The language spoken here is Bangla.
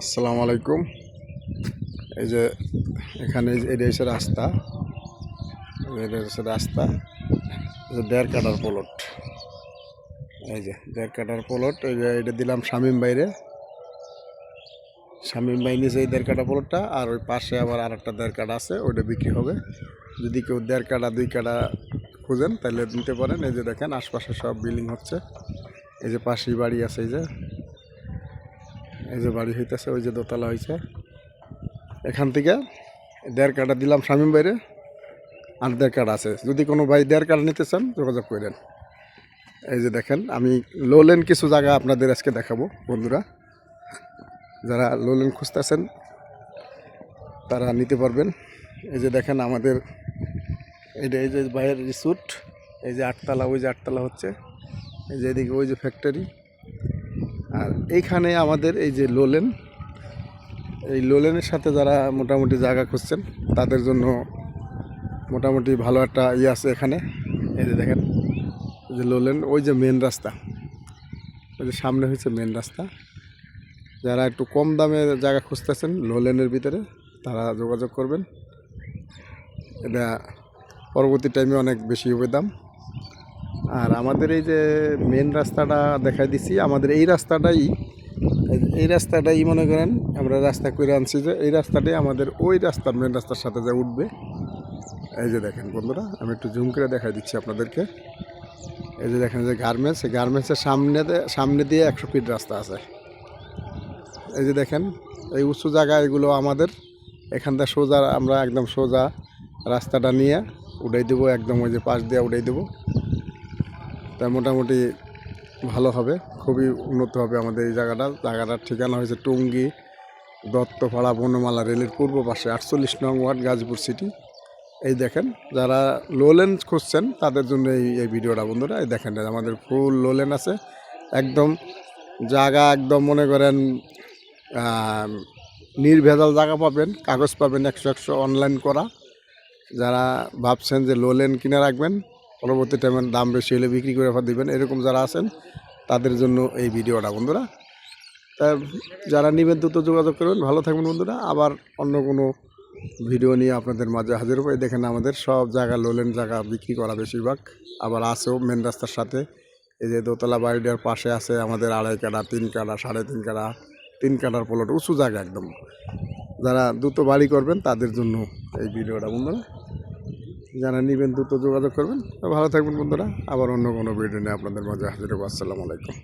আসসালামু আলাইকুম। এই যে এখানে এটা হচ্ছে রাস্তা। এটা হচ্ছে রাস্তা। যে দেড় কাটার প্লট এই যে দেড় কাটার প্লট এই যে এটা দিলাম শামিম বাইরে শামিম বাই নিচে এই দেড় কাটা প্লটটা আর ওই পাশে আবার আর একটা দেড় কাটা আছে, ওইটা বিক্রি হবে। যদি কেউ দেড় কাটা, দুই কাটা খুঁজেন, তাহলে নিতে পারেন। এই যে দেখেন, আশপাশে সব বিল্ডিং হচ্ছে। এই যে পাশেই বাড়ি আছে, এই যে। এই যে বাড়ি হইতেছে, ওই যে দোতলা হয়েছে এখান থেকে দেড় কাটা দিলাম শামীম বাইরে আর দেড় কাটা আছে। যদি কোনো ভাই দেড় কাটা নিতে চান, যোগাযোগ করেন। এই যে দেখেন, আমি লোলেন কিছু জায়গা আপনাদের আজকে দেখাবো, বন্ধুরা। যারা লোলেন খুঁজতেছেন, তারা নিতে পারবেন। এই যে দেখেন আমাদের যে, এই যে বাইরের রিসুট এই যে আটতলা, ওই যে আটতলা হচ্ছে। এই যে এদিকে, ওই যে ফ্যাক্টরি আর এইখানে আমাদের এই যে লোলেন, এই লোলেনের সাথে যারা মোটামুটি জায়গা খুঁজছেন, তাদের জন্য মোটামুটি ভালো একটা ইয়ে আছে এখানে। এই যে দেখেন, এই যে লোলেন, ওই যে মেন রাস্তা। ওই যে সামনে হয়েছে মেন রাস্তা। যারা একটু কম দামে জায়গা খুঁজতেছেন লোলেনের ভিতরে, তারা যোগাযোগ করবেন। এটা পরবর্তী টাইমে অনেক বেশি হবে দাম। আর আমাদের এই যে মেন রাস্তাটা দেখাই দিছি, আমাদের এই রাস্তাটাই, এই- রাস্তাটাই মনে করেন আমরা রাস্তা করে আনছি যে এই রাস্তাটাই আমাদের ওই রাস্তার মেন রাস্তার সাথে যে উঠবে। এই যে দেখেন বন্ধুরা, আমি একটু জুম করে দেখাই দিচ্ছি আপনাদেরকে। এই যে দেখেন যে গার্মেন্টস এই গার্মেন্টসের সামনে সামনে দিয়ে একশো ফিট রাস্তা আছে। এই যে দেখেন, এই উঁচু জায়গা এগুলো আমাদের, এখান থেকে সোজা আমরা একদম সোজা রাস্তাটা নিয়ে উঠাই দেবো, একদম ওই যে পাশ দিয়ে উঠাই দেবো। তা মোটামুটি ভালো হবে, খুবই উন্নত হবে আমাদের এই জায়গাটা। জায়গাটার ঠিকানা হয়েছে টুঙ্গি দত্তপাড়া বনমালা রেলের পূর্ব পাশে আটচল্লিশ নং ওয়ার্ড গাজীপুর সিটি। এই দেখেন, যারা লোলেন খুঁজছেন তাদের জন্য এই এই ভিডিওটা বন্ধুরা, এই দেখেন, আমাদের ফুল লোলেন আছে। একদম জায়গা একদম মনে করেন নির্ভেজাল জায়গা পাবেন, কাগজ পাবেন একশো একশো অনলাইন করা। যারা ভাবছেন যে লোলেন কিনে রাখবেন পরবর্তী টাইমের দাম বেশি হলে বিক্রি করে আবার দিবেন। এরকম যারা আছেন, তাদের জন্য এই ভিডিওটা, বন্ধুরা। তা যারা নেবেন দ্রুত যোগাযোগ করবেন। ভালো থাকবেন, বন্ধুরা। আবার অন্য কোনো ভিডিও নিয়ে আপনাদের মাঝে হাজির হবে। দেখেন আমাদের সব জায়গা, লোলেন জায়গা বিক্রি করা বেশিরভাগ। আবার আছেও মেন রাস্তার সাথে। এই যে দোতলা বাড়িটার পাশে আছে আমাদের আড়াই কাটা তিন কাটা সাড়ে তিন কাটা তিন কাটার প্লট উঁচু জায়গা একদম। যারা দ্রুত বাড়ি করবেন, তাদের জন্য এই ভিডিওটা, বন্ধুরা। যারা নেবেন দ্রুত যোগাযোগ করবেন। ভালো থাকবেন বন্ধুরা। আবার অন্য কোনো ভিডিও নিয়ে আপনাদের মাঝে হাজির হব। আসসালামু আলাইকুম।